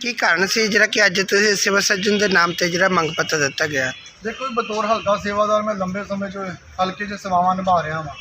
ਕੀ ਕਾਰਨ ਸੀ ਜਿਹੜਾ ਕਿ ਅੱਜ ਤੁਸੀਂ ਸਿਵਲ ਸਰਜਨ ਦੇ ਨਾਮ ਤੇ ਜਿਹੜਾ ਮੰਗ ਪੱਤਰ ਦਿੱਤਾ ਗਿਆ? ਦੇਖੋ ਜੀ, ਬਤੌਰ ਹਲਕਾ ਸੇਵਾਦਾਰ ਮੈਂ ਲੰਬੇ ਸਮੇਂ ਤੋਂ ਹਲਕੇ 'ਚ ਸੇਵਾਵਾਂ ਨਿਭਾ ਰਿਹਾ ਹਾਂ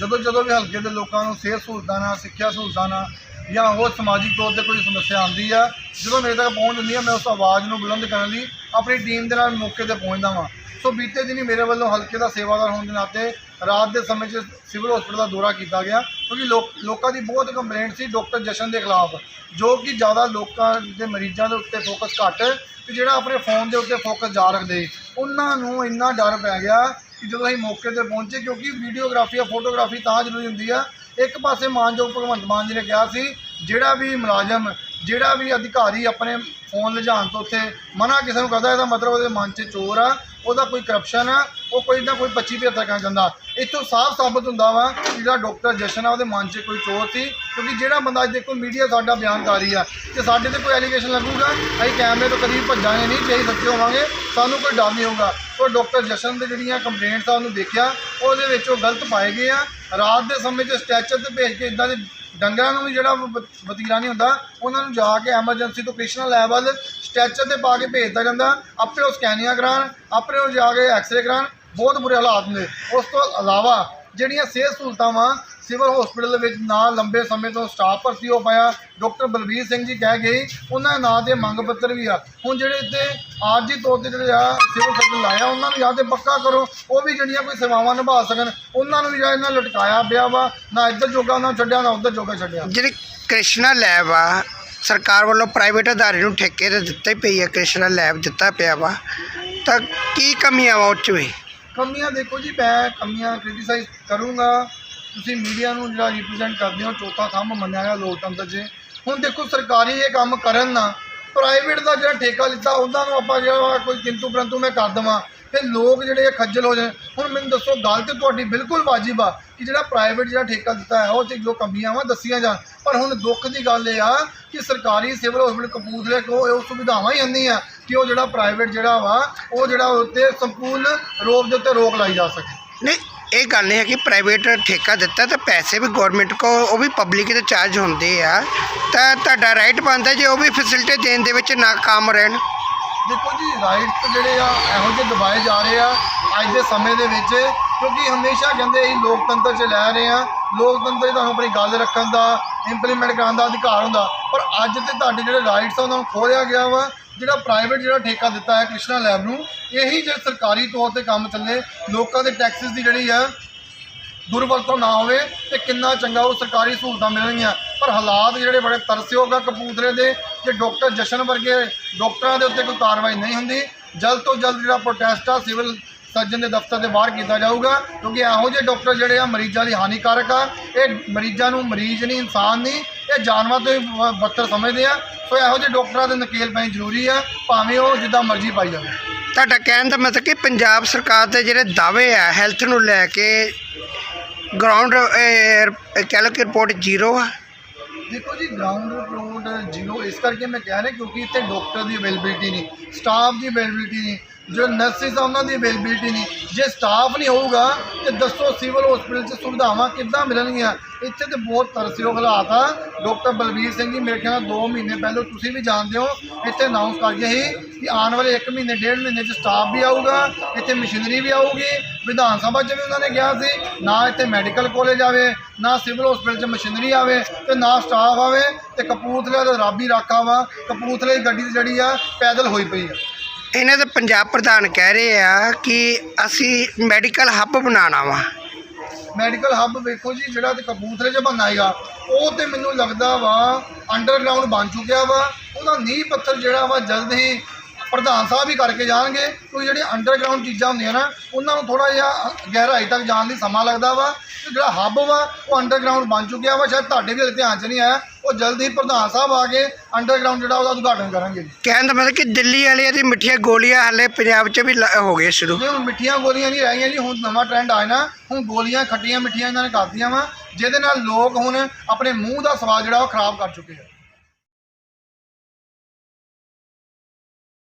ਜਦੋਂ ਜਦੋਂ ਵੀ ਹਲਕੇ ਦੇ ਲੋਕਾਂ ਨੂੰ ਸਿਹਤ ਸਹੂਲਤਾਂ ਨਾਲ ਸਿੱਖਿਆ ਸਹੂਲਤਾਂ ਨਾਲ ਜਾਂ ਹੋਰ ਸਮਾਜਿਕ ਤੌਰ ਤੇ ਕੋਈ ਸਮੱਸਿਆ ਆਉਂਦੀ ਆ, ਜਦੋਂ ਮੇਰੇ ਤੱਕ ਪਹੁੰਚ ਹੁੰਦੀ ਆ, ਮੈਂ ਉਸ ਆਵਾਜ਼ ਨੂੰ ਬੁਲੰਦ ਕਰਨ ਲਈ ਆਪਣੀ ਟੀਮ ਦੇ ਨਾਲ ਮੌਕੇ ਤੇ ਪਹੁੰਚਦਾ ਵਾਂ। ਸੋ ਬੀਤੇ ਦਿਨੀ ਮੇਰੇ ਵੱਲੋਂ ਹਲਕੇ ਦਾ ਸੇਵਾਦਾਰ ਹੋਣ ਦੇ ਨਾਤੇ ਰਾਤ ਦੇ ਸਮੇਂ 'ਚ ਸਿਵਲ ਹਸਪਤਾਲ ਦਾ ਦੌਰਾ ਕੀਤਾ ਗਿਆ, ਕਿਉਂਕਿ ਲੋਕਾਂ ਦੀ ਬਹੁਤ ਕੰਪਲੇਂਟ ਸੀ ਡਾਕਟਰ ਜਸ਼ਨ ਦੇ ਖਿਲਾਫ, ਜੋ ਕਿ ਜ਼ਿਆਦਾ ਲੋਕਾਂ ਦੇ ਮਰੀਜ਼ਾਂ ਦੇ ਉੱਤੇ ਫੋਕਸ ਘੱਟ, ਤੇ ਜਿਹੜਾ ਆਪਣੇ ਫੋਨ ਦੇ ਉੱਤੇ ਫੋਕਸ ਜਾ ਰੱਖਦੇ। ਉਹਨਾਂ ਨੂੰ ਇੰਨਾ ਡਰ ਪੈ ਗਿਆ ਕਿ ਜਦੋਂ ਅਸੀਂ ਮੌਕੇ ਤੇ ਪਹੁੰਚੇ, ਕਿਉਂਕਿ ਵੀਡੀਓਗ੍ਰਾਫੀ ਜਾਂ ਫੋਟੋਗ੍ਰਾਫੀ ਤਾਂ ਜ਼ਰੂਰੀ ਹੁੰਦੀ ਆ। ਇੱਕ ਪਾਸੇ ਮਾਨਯੋਗ ਭਗਵੰਤ ਮਾਨ ਜੀ ਨੇ ਕਿਹਾ ਸੀ ਜਿਹੜਾ ਵੀ ਮੁਲਾਜ਼ਮ, ਜਿਹੜਾ ਵੀ ਅਧਿਕਾਰੀ ਆਪਣੇ ਫੋਨ ਲਿਜਾਣ ਤੋਂ ਉੱਥੇ ਮਨਾ ਕਿਸੇ ਨੂੰ ਕਰਦਾ, ਇਹਦਾ ਮਤਲਬ ਉਹਦੇ ਮਨ 'ਚ ਚੋਰ ਆ, ਉਹਦਾ ਕੋਈ ਕਰਪਸ਼ਨ ਆ, ਉਹ ਕੋਈ ਨਾ ਕੋਈ 25 75 ਕਹਿਣਾ ਚਾਹੁੰਦਾ ਇੱਥੋਂ ਸਾਫ਼ ਸਾਬਤ ਹੁੰਦਾ ਵਾ ਜਿਹੜਾ ਡਾਕਟਰ ਜਸ਼ਨ ਆ, ਉਹਦੇ ਮਨ 'ਚ ਕੋਈ ਚੋਰ ਸੀ, ਕਿਉਂਕਿ ਜਿਹੜਾ ਬੰਦਾ ਅੱਜ ਦੇਖੋ ਮੀਡੀਆ ਸਾਡਾ ਬਿਆਨ ਕਰ ਰਹੀ ਆ, ਤੇ ਸਾਡੇ ਤੇ ਕੋਈ ਐਲੀਗੇਸ਼ਨ ਲੱਗੂਗਾ, ਅਸੀਂ ਕੈਮਰੇ ਤੋਂ ਕਦੀ ਭੱਜਾਂਗੇ ਨਹੀਂ ਜੇ ਸੱਚੇ ਹੋਵਾਂਗੇ, ਸਾਨੂੰ ਕੋਈ ਡਰ ਨਹੀਂ ਹੋਊਗਾ। ਉਹ ਡਾਕਟਰ ਜਸ਼ਨ ਦੇ ਜਿਹੜੀਆਂ ਕੰਪਲੇਂਟਸ ਆ, ਉਹਨੂੰ ਦੇਖਿਆ, ਉਹਦੇ ਵਿੱਚ ਉਹ ਗਲਤ ਪਾਏ ਗਏ ਆ। ਰਾਤ ਦੇ ਸਮੇਂ 'ਚ ਸਟੈਚਰ ਤੇ ਭੇਜ ਕੇ ਇਦਾਂ ਦੇ ਡੰਗਰਾਂ ਨੂੰ ਵੀ ਜਿਹੜਾ ਵ- ਵਤੀਰਾ ਨਹੀਂ ਹੁੰਦਾ, ਉਹਨਾਂ ਨੂੰ ਜਾ ਕੇ ਐਮਰਜੈਂਸੀ ਤੋਂ ਕ੍ਰਿਸ਼ਨਾ ਲੈਬ ਵੱਲ ਤੇ ਪਾ ਕੇ ਭੇਜਦਾ ਜਾਂਦਾ, ਆਪੇ ਉਹ ਸਕੈਨੀਆਂ ਕਰਾਉਣ, ਆਪੇ ਉਹ ਜਾ ਕੇ ਐਕਸਰੇ ਕਰਾਉਣ, ਬਹੁਤ ਬੁਰੇ ਹਾਲਾਤ ਨੇ ਉਸ ਤੋਂ ਇਲਾਵਾ ਜਿਹੜੀਆਂ ਸਿਹਤ ਸਹੂਲਤਾਂ ਵਾ ਸਿਵਲ ਹਸਪੀਟਲ ਵਿੱਚ ਨਾ ਲੰਬੇ ਸਮੇਂ ਤੋਂ ਸਟਾਫ ਭਰਤੀ ਹੋ ਪਾਇਆ ਡਾਕਟਰ ਬਲਬੀਰ ਸਿੰਘ ਜੀ ਕਹਿ ਗਏ, ਉਹਨਾਂ ਨਾਂ ਦੇ ਮੰਗ ਪੱਤਰ ਵੀ ਆ। ਹੁਣ ਜਿਹੜੇ ਇੱਥੇ ਆਰਜੀ ਤੌਰ ਤੇ ਜਿਹੜੇ ਆ, ਸਿਵਲ ਸਰਜਨ ਲਾਇਆ, ਉਹਨਾਂ ਨੂੰ ਜਾਂ ਤੇ ਪੱਕਾ ਕਰੋ, ਉਹ ਵੀ ਜਿਹੜੀਆਂ ਕੋਈ ਸੇਵਾਵਾਂ ਨਿਭਾ ਸਕਣ, ਉਹਨਾਂ ਨੂੰ ਵੀ ਜਾਂ ਇਹਨਾਂ ਲਟਕਾਇਆ ਪਿਆ ਵਾ, ਨਾ ਇੱਧਰ ਜੋਗਾ ਉਹਨਾਂ ਨੂੰ ਛੱਡਿਆ, ਨਾ ਉੱਧਰ ਜੋਗਾ ਛੱਡਿਆ। ਜਿਹੜੀ ਕ੍ਰਿਸ਼ਨਾ ਲੈਬ ਆ, ਸਰਕਾਰ ਵੱਲੋਂ ਪ੍ਰਾਈਵੇਟ ਅਦਾਰੇ ਨੂੰ ਠੇਕੇ ਤੇ ਦਿੱਤਾ ਹੀ ਪਈ ਹੈ ਕ੍ਰਿਸ਼ਨਾ ਲੈਬ ਦਿੱਤਾ ਪਿਆ ਵਾ, ਤਾਂ ਕੀ ਕਮੀਆਂ ਵਾ ਉਹ 'ਚ ਵੀ? ਕਮੀਆਂ ਦੇਖੋ ਜੀ, ਮੈਂ ਕਮੀਆਂ ਕ੍ਰਿਟੀਸਾਈਜ਼ ਕਰੂੰਗਾ। ਤੁਸੀਂ ਮੀਡੀਆ ਨੂੰ ਜਿਹੜਾ ਰਿਪਰੈਜ਼ੈਂਟ ਕਰਦੇ ਹੋ, ਚੌਥਾ ਥੰਮ ਮੰਨਿਆ ਗਿਆ ਲੋਕਤੰਤਰ 'ਚ। ਹੁਣ ਦੇਖੋ, ਸਰਕਾਰੀ ਇਹ ਕੰਮ ਕਰਨ ਨਾ ਪ੍ਰਾਈਵੇਟ ਦਾ ਜਿਹੜਾ ਠੇਕਾ ਲਿੱਤਾ ਉਹਨਾਂ ਨੂੰ ਆਪਾਂ ਜਿਹੜਾ ਵਾ ਕੋਈ ਕਿੰਤੂ ਪਰੰਤੂ ਮੈਂ ਕਰ ਦੇਵਾਂ। ਤੇ ਲੋਕ ਜਿਹੜੇ ਆ ਖੱਜਲ ਹੋ ਜਾਣ, ਹੁਣ ਮੈਨੂੰ ਦੱਸੋ, ਗੱਲ ਤੇ ਤੁਹਾਡੀ ਬਿਲਕੁਲ ਵਾਜਿਬ ਆ ਕਿ ਜਿਹੜਾ ਪ੍ਰਾਈਵੇਟ ਜਿਹੜਾ ਠੇਕਾ ਦਿੱਤਾ ਹੈ, ਉਹ 'ਚ ਜੋ ਕਮੀਆਂ ਵਾ ਦੱਸੀਆਂ ਜਾਣ। ਪਰ ਹੁਣ ਦੁੱਖ ਦੀ ਗੱਲ ਇਹ ਆ ਕਿ ਸਰਕਾਰੀ ਸਿਵਲ ਹਸਪੀਟਲ ਕਪੂਰਥਲੇ ਕੋ ਉਹ ਸੁਵਿਧਾਵਾਂ ਹੀ ਹੁੰਦੀਆਂ। ਕਿ ਉਹ ਜਿਹੜਾ ਪ੍ਰਾਈਵੇਟ ਜਿਹੜਾ ਵਾ ਉਹ ਜਿਹੜਾ ਉੱਤੇ ਸੰਪੂਰਨ ਰੋਗ ਦੇ ਉੱਤੇ ਰੋਕ ਲਾਈ ਜਾ ਸਕੇ। ਨਹੀਂ ਇਹ ਗੱਲ ਨਹੀਂ ਹੈ ਕਿ ਪ੍ਰਾਈਵੇਟ ਠੇਕਾ ਦਿੱਤਾ ਤਾਂ ਪੈਸੇ ਵੀ ਗਵਰਨਮੈਂਟ ਕੋ ਉਹ ਵੀ ਪਬਲਿਕ ਦੇ ਚਾਰਜ ਹੁੰਦੇ ਆ। ਤਾਂ ਤੁਹਾਡਾ ਰਾਈਟ ਬਣਦਾ ਜੇ ਉਹ ਵੀ ਫੈਸਿਲਿਟੀ ਦੇਣ ਦੇ ਵਿੱਚ ਨਾਕਾਮ ਰਹਿਣ। ਦੇਖੋ ਜੀ ਰਾਈਟਸ ਜਿਹੜੇ ਆ ਇਹੋ ਜਿਹੇ ਦਬਾਏ ਜਾ ਰਹੇ ਆ ਅੱਜ ਦੇ ਸਮੇਂ ਦੇ ਵਿੱਚ ਕਿਉਂਕਿ ਹਮੇਸ਼ਾ ਕਹਿੰਦੇ ਅਸੀਂ ਲੋਕਤੰਤਰ 'ਚ ਲੈ ਰਹੇ ਆ। ਲੋਕਤੰਤਰ 'ਚ ਤੁਹਾਨੂੰ ਆਪਣੀ ਗੱਲ ਰੱਖਣ ਦਾ ਇੰਪਲੀਮੈਂਟ ਕਰਨ ਦਾ ਅਧਿਕਾਰ ਹੁੰਦਾ। ਪਰ ਅੱਜ ਤੇ ਤੁਹਾਡੇ ਜਿਹੜੇ ਰਾਈਟਸ ਆ, ਉਹਨਾਂ ਨੂੰ ਖੋਲਿਆ ਗਿਆ ਵਾ। ਜਿਹੜਾ ਪ੍ਰਾਈਵੇਟ ਜਿਹੜਾ ਠੇਕਾ ਦਿੱਤਾ ਹੈ ਕ੍ਰਿਸ਼ਨਾ ਲੈਬ ਨੂੰ, ਇਹੀ ਜੇ ਸਰਕਾਰੀ ਤੌਰ ਤੇ ਕੰਮ ਚੱਲੇ, ਲੋਕਾਂ ਦੇ ਟੈਕਸਿਸ ਦੀ ਜਿਹੜੀ ਆ, ਦੁਰਵਰਤੋਂ ਨਾ ਹੋਵੇ ਤੇ ਕਿੰਨਾ ਚੰਗਾ ਉਹ ਸਰਕਾਰੀ ਸਹੂਲਤਾਂ ਮਿਲਣਗੀਆਂ। ਪਰ ਹਾਲਾਤ ਜਿਹੜੇ ਬੜੇ ਤਰਸਯੋਗ ਆ ਕਪੂਰਥਲੇ ਦੇ, ਜੇ ਡਾਕਟਰ ਜਸ਼ਨ ਵਰਗੇ ਡਾਕਟਰਾਂ ਦੇ ਉੱਤੇ ਕੋਈ ਕਾਰਵਾਈ ਨਹੀਂ ਹੁੰਦੀ, ਜਲਦ ਤੋਂ ਜਲਦ ਜਿਹੜਾ ਪ੍ਰੋਟੈਸਟ ਆ ਸਿਵਲ ਸਰਜਨ ਦੇ ਦਫ਼ਤਰ ਦੇ ਬਾਹਰ ਕੀਤਾ ਜਾਊਗਾ ਕਿਉਂਕਿ ਇਹੋ ਜਿਹੇ ਡਾਕਟਰ ਜਿਹੜੇ ਆ ਮਰੀਜ਼ਾਂ ਲਈ ਹਾਨੀਕਾਰਕ ਆ। ਇਹ ਮਰੀਜ਼ਾਂ ਨੂੰ ਮਰੀਜ਼ ਨਹੀਂ ਇਨਸਾਨ ਨਹੀਂ ਇਹ ਜਾਨਵਰ ਤੋਂ ਬ- ਬੱਤਰ ਸਮਝਦੇ ਆ। ਸੋ ਇਹੋ ਜਿਹੇ ਡਾਕਟਰਾਂ ਦੇ ਨਕੇਲ ਪੈਣੀ ਜ਼ਰੂਰੀ ਆ ਭਾਵੇਂ ਉਹ ਜਿੱਦਾਂ ਮਰਜ਼ੀ ਪਾਈ ਜਾਵੇ। ਤੁਹਾਡਾ ਕਹਿਣ ਦਾ ਮਤਲਬ ਕਿ ਪੰਜਾਬ ਸਰਕਾਰ ਦੇ ਜਿਹੜੇ ਦਾਅਵੇ ਆ ਹੈਲਥ ਨੂੰ ਲੈ ਕੇ ਗਰਾਊਂਡ ਕਹਿ ਲਓ ਕਿ ਰਿਪੋਰਟ ਜ਼ੀਰੋ ਆ। ਦੇਖੋ ਜੀ ਗਰਾਊਂਡ ਰਿਪੋਰਟ ਜ਼ੀਰੋ ਇਸ ਕਰਕੇ ਮੈਂ ਕਹਿ ਰਿਹਾ ਕਿਉਂਕਿ ਇੱਥੇ ਡਾਕਟਰ ਦੀ ਅਵੇਲੇਬਿਲਟੀ ਨਹੀਂ ਸਟਾਫ ਦੀ ਅਵੇਲੇਬਿਲਟੀ ਨਹੀਂ। ਜੋ ਨਰਸਿਸ ਆ, ਉਹਨਾਂ ਦੀ ਅਵੇਲੇਬਿਲਟੀ ਨਹੀਂ। ਜੇ ਸਟਾਫ ਨਹੀਂ ਹੋਊਗਾ, ਤੇ ਦੱਸੋ ਸਿਵਲ ਹਸਪੀਟਲ 'ਚ ਸੁਵਿਧਾਵਾਂ ਕਿੱਦਾਂ ਮਿਲਣਗੀਆਂ? ਇੱਥੇ ਤੇ ਬਹੁਤ ਤਰਸਯੋਗ ਹਾਲਾਤ ਆ। ਡਾਕਟਰ ਬਲਬੀਰ ਸਿੰਘ ਜੀ, ਮੇਰੇ ਖਿਆਲ 2 ਮਹੀਨੇ ਪਹਿਲਾਂ ਤੁਸੀਂ ਵੀ ਜਾਣਦੇ ਹੋ, ਇੱਥੇ ਅਨਾਉਂਸ ਕਰ ਗਿਆ ਸੀ ਕਿ ਆਉਣ ਵਾਲੇ 1 ਮਹੀਨੇ, ਡੇਢ ਮਹੀਨੇ 'ਚ ਸਟਾਫ ਵੀ ਆਊਗਾ, ਇੱਥੇ ਮਸ਼ੀਨਰੀ ਵੀ ਆਊਗੀ। ਵਿਧਾਨ ਸਭਾ 'ਚ ਵੀ ਉਹਨਾਂ ਨੇ ਕਿਹਾ ਸੀ, ਨਾ ਇੱਥੇ ਮੈਡੀਕਲ ਕਾਲਜ ਆਵੇ, ਨਾ ਸਿਵਲ ਹਸਪੀਟਲ 'ਚ ਮਸ਼ੀਨਰੀ ਆਵੇ, ਤੇ ਨਾ ਸਟਾਫ ਆਵੇ, ਤੇ ਕਪੂਰਥਲੇ ਦਾ ਰੱਬ ਹੀ ਰਾਖਾ ਵਾ। ਕਪੂਰਥਲੇ ਦੀ ਗੱਡੀ ਜਿਹੜੀ ਆ, ਪੈਦਲ ਹੋਈ ਪਈ ਆ। ਇਹਨਾਂ ਦੇ ਪੰਜਾਬ ਪ੍ਰਧਾਨ ਕਹਿ ਰਹੇ ਆ ਕਿ ਅਸੀਂ ਮੈਡੀਕਲ ਹੱਬ ਬਣਾਉਣਾ ਵਾ। ਮੈਡੀਕਲ ਹੱਬ ਵੇਖੋ ਜੀ, ਜਿਹੜਾ ਤੇ ਕਪੂਰਥਲੇ 'ਚ ਹੈਗਾ, ਉਹ ਤੇ ਮੈਨੂੰ ਲੱਗਦਾ ਵਾ ਅੰਡਰਗਰਾਉਂਡ ਬਣ ਚੁੱਕਿਆ ਵਾ। ਉਹਦਾ ਨੀਂਹ ਪੱਥਰ ਜਿਹੜਾ ਵਾ ਜਲਦ ਹੀ ਪ੍ਰਧਾਨ ਸਾਹਿਬ ਹੀ ਕਰਕੇ ਜਾਣਗੇ ਕਿਉਂਕਿ ਜਿਹੜੀਆਂ ਅੰਡਰਗਰਾਉਂਡ ਚੀਜ਼ਾਂ ਹੁੰਦੀਆਂ ਨਾ ਉਹਨਾਂ ਨੂੰ ਥੋੜਾ ਜਿਹਾ ਗਹਿਰਾਈ ਤੱਕ ਜਾਣ ਲਈ ਸਮਾਂ ਲੱਗਦਾ ਵਾ ਜਿਹੜਾ ਹੱਬ ਵਾ ਉਹ ਅੰਡਰਗਰਾਉਂਡ ਬਣ ਚੁੱਕਿਆ ਵਾ ਸ਼ਾਇਦ ਤੁਹਾਡੇ ਵੀ ਧਿਆਨ 'ਚ ਨਹੀਂ ਆਇਆ ਉਹ ਜਲਦੀ ਪ੍ਰਧਾਨ ਸਾਹਿਬ ਆ ਕੇ ਅੰਡਰਗਰਾਉਂਡ ਜਿਹੜਾ ਉਹਦਾ ਉਦਘਾਟਨ ਕਰਨਗੇ ਜੀ। ਕਹਿਣ ਦਾ ਮਤਲਬ ਕਿ ਦਿੱਲੀ ਵਾਲੀਆਂ ਦੀ ਮਿੱਠੀਆਂ ਗੋਲੀਆਂ ਹਾਲੇ ਪੰਜਾਬ 'ਚ ਵੀ ਲ- ਹੋ ਗਏ ਸ਼ੁਰੂ। ਜੇ ਹੁਣ ਮਿੱਠੀਆਂ ਗੋਲੀਆਂ ਨਹੀਂ ਰਹੀਆਂ ਜੀ ਹੁਣ ਨਵਾਂ ਟ੍ਰੈਂਡ ਆਇਆ ਨਾ ਹੁਣ ਗੋਲੀਆਂ ਖੱਟੀਆਂ ਮਿੱਠੀਆਂ ਇਹਨਾਂ ਨੇ ਕਰਦੀਆਂ ਵਾ ਜਿਹਦੇ ਨਾਲ ਲੋਕ ਹੁਣ ਆਪਣੇ ਮੂੰਹ ਦਾ ਸਵਾਦ ਜਿਹੜਾ ਉਹ ਖਰਾਬ ਕਰ ਚੁੱਕੇ ਆ।